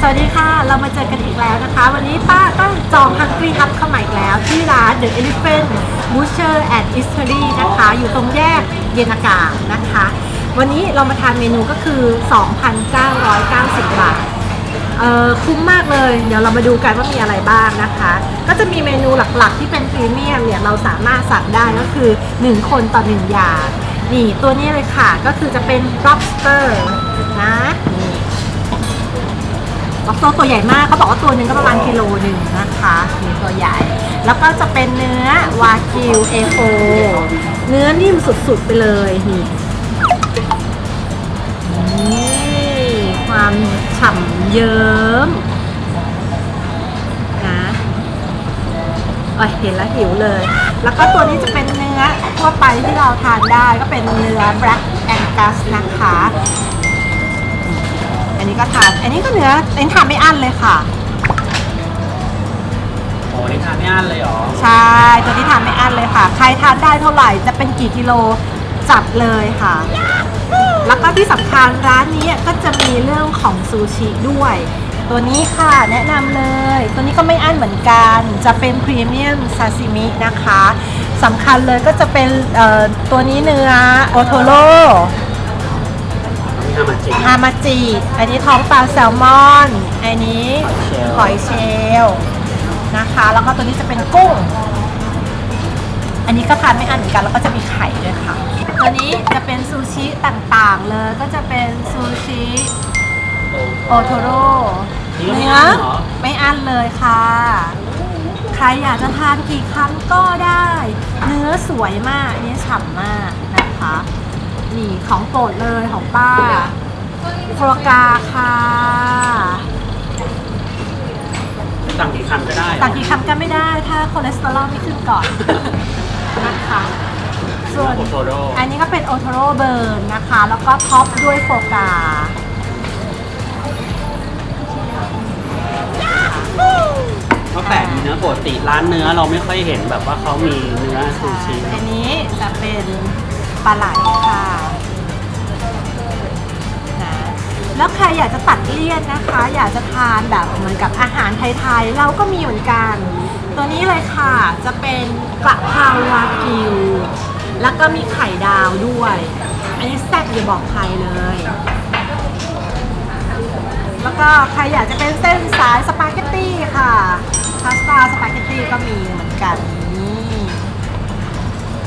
สวัสดีค่ะเรามาเจอกแล้วนะคะ วันนี้ป้าต้องจองฮังกี้ฮับเข้ามาอีกแล้ว ที่ร้าน The Elephant Butcher and Eatery นะคะ อยู่ตรงแยกเยนากานะคะ วันนี้เรามาทานเมนูก็คือ 2,990 บาทเออคุ้มมากเลย เดี๋ยวเรามาดูกันว่ามีอะไรบ้างนะคะ ก็จะมีเมนูหลักๆ ที่เป็นพรีเมียมเนี่ยเราสามารถสั่งได้ก็คือ 1 คนต่อ 1 อย่างนี่ตัวนี้เลยค่ะก็คือจะเป็น lobster นะ นี่ lobster ตัวใหญ่มากเขาบอกว่าตัวหนึ่งก็ประมาณกิโลหนึ่งนะคะนี่ตัวใหญ่ แล้วก็จะเป็นเนื้อวากิวเอโฟเนื้อนิ่มสุดๆไปเลยนี่ความฉ่ำเยิ้มนะเอ้ยเห็นแล้วหิวเลย แล้วก็ตัวนี้จะเป็นเนื้อทั่วไปที่เราทานได้ก็เป็นเนื้อ black angus นะคะ นนี้ก็ทาน อันนี้ก็เนื้ออันนี้ทานไม่อั้นเลยค่ะ โอ้นี่ทานไม่อั้นเลยเหรอ ใช่ ตัวนี้ทานไม่อั้นเลยค่ะ ใครทานได้เท่าไหร่จะเป็นกี่กิโลจัดเลยค่ะ แล้วก็ที่สำคัญร้านนี้ก็จะมีเรื่องของซูชิด้วย ตัวนี้ค่ะแนะนำเลย ตัวนี้ก็ไม่อั้นเหมือนกัน จะเป็นพรีเมียมซาซิมินะคะสำคัญเลยก็จะเป็นเอ่อตัวนี้เนื้อโอโทโร่ นี่ทำมาจริงฮามาจิ อันนี้ท้องปลาแซลมอน อันนี้หอยเชลล์นะคะ แล้วก็ตัวนี้จะเป็นกุ้ง อันนี้ก็ทานไม่อั้นเหมือนกัน แล้วก็จะมีไข่ด้วยค่ะ ตัวนี้จะเป็นซูชิต่างๆ เลย ก็จะเป็นซูชิโอโทโร่นี่ก็ไม่เนื้ออั้นเหรอไม่อั้นเลยค่ะ ใครอยากจะทานกี่ครั้งก็ได้ เนื้อสวยมากอันนี้ฉ่ำมากนะคะ นี่ของโปรดเลยของป้าโฟกาค่ะสั่งกี่คำก็ได้เหรอสั่งกี่คำก็ไม่ได้ ถ้าคอเลสเตอรอลไม่ขึ้นก่อนนะคะส่วนโอโทโร่อันนี้ก็เป็นโอโทโร่เบิร์นนะคะ แล้วก็ท็อปด้วยโฟกาก็แปลกดีนะปกติร้านเนื้อเราไม่ค่อยเห็นแบบว่าเขามีเนื้อซูชิ อันนี้จะเป็นปลาไหลค่ะนะ แล้วใครอยากจะตัดเลี่ยนนะคะ อยากจะทานแบบเหมือนกับอาหารไทยๆ เราก็มีเหมือนกัน ตัวนี้เลยค่ะจะเป็นกระเพราวากิว แล้วก็มีไข่ดาวด้วย อันนี้แซ่บอย่าบอกใครเลย แล้วก็ใครอยากจะเป็นเส้นสายสปาเกตตี้ค่ะพาสต้าสปาเกตตี้ก็มีเหมือนกันนี่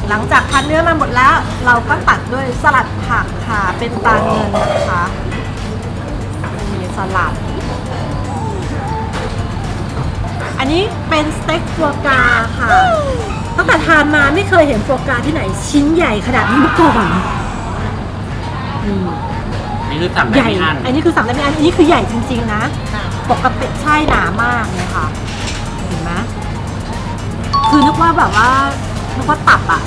หลังจากทานเนื้อมาหมดแล้ว เราก็ตัดด้วยสลัดผักค่ะเป็นปลาเงินนะคะ ลัด อันนี้เป็นสเต็กฟัวกราค่ะ ตั้งแต่ทานมาไม่เคยเห็นฟัวกราที่ไหนชิ้นใหญ่ขนาดนี้มาก่อนนี่นี่คือสั่งได้ใหญ่ ไม่อั้นอันนี้คือสั่งได้ไม่อันอันนี้คือใหญ่จริง ๆ นะ ปกติใช่หนามากเลยค่ะ เห็นไหมคือนึกว่าแบบว่านึกว่าตับอะ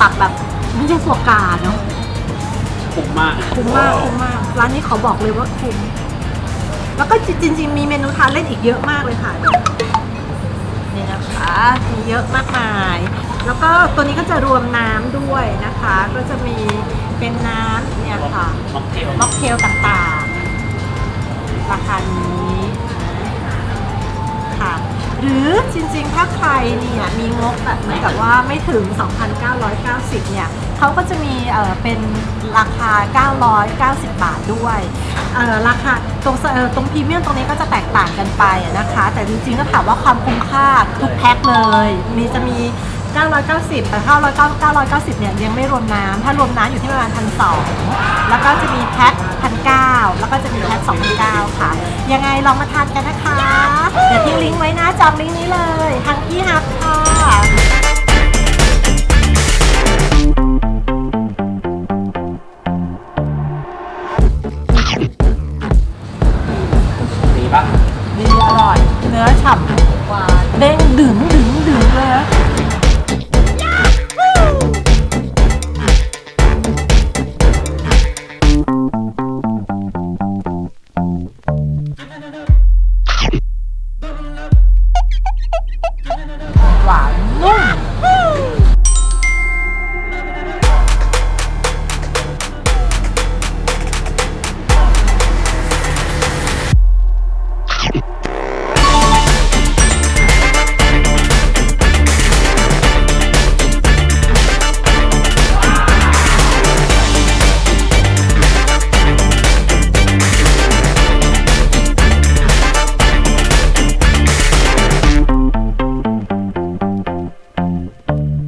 ตับแบบไม่ใช่ฟัวกราเนาะ คุ้มมากคุ้มมากคุ้มมาก ร้านนี้เขาบอกเลยว่าคุ้ม แล้วก็จริงๆมีเมนูทานเล่นอีกเยอะมากเลยค่ะนี่นะคะมีเยอะมากมาย แล้วก็ตัวนี้ก็จะรวมน้ำด้วยนะคะ ก็จะมีเป็นน้ำเนี่ยค่ะม็อกเทลม็อกเทลต่างๆ ราคานี้ ค่ะ หรือจริงๆ ถ้าใครเนี่ยมีงบแบบเหมือนกับว่าไม่ถึง 2,990 เนี่ยเขาก็จะมีเออเป็นราคา 990 บาทด้วยเออราคาตรงเอ่อตรงพรีเมียมตรงนี้ก็จะแตกต่างกันไปนะคะ แต่จริงๆก็ถามว่าความคุ้มค่าทุกแพ็คเลย มีจะมี 990แต่99990เนี่ยยังไม่รวมน้ำถ้ารวมน้ำอยู่ที่ประมาณพันสองแล้วก็จะมีแพ็คพันเก้าแล้วก็จะมีแพ็คสองพันเก้าค่ะ ยังไงลองมาทานกันนะคะ เดี๋ยวทิ้งลิงก์ไว้นะจองลิงก์นี้เลยทางกี้ฮ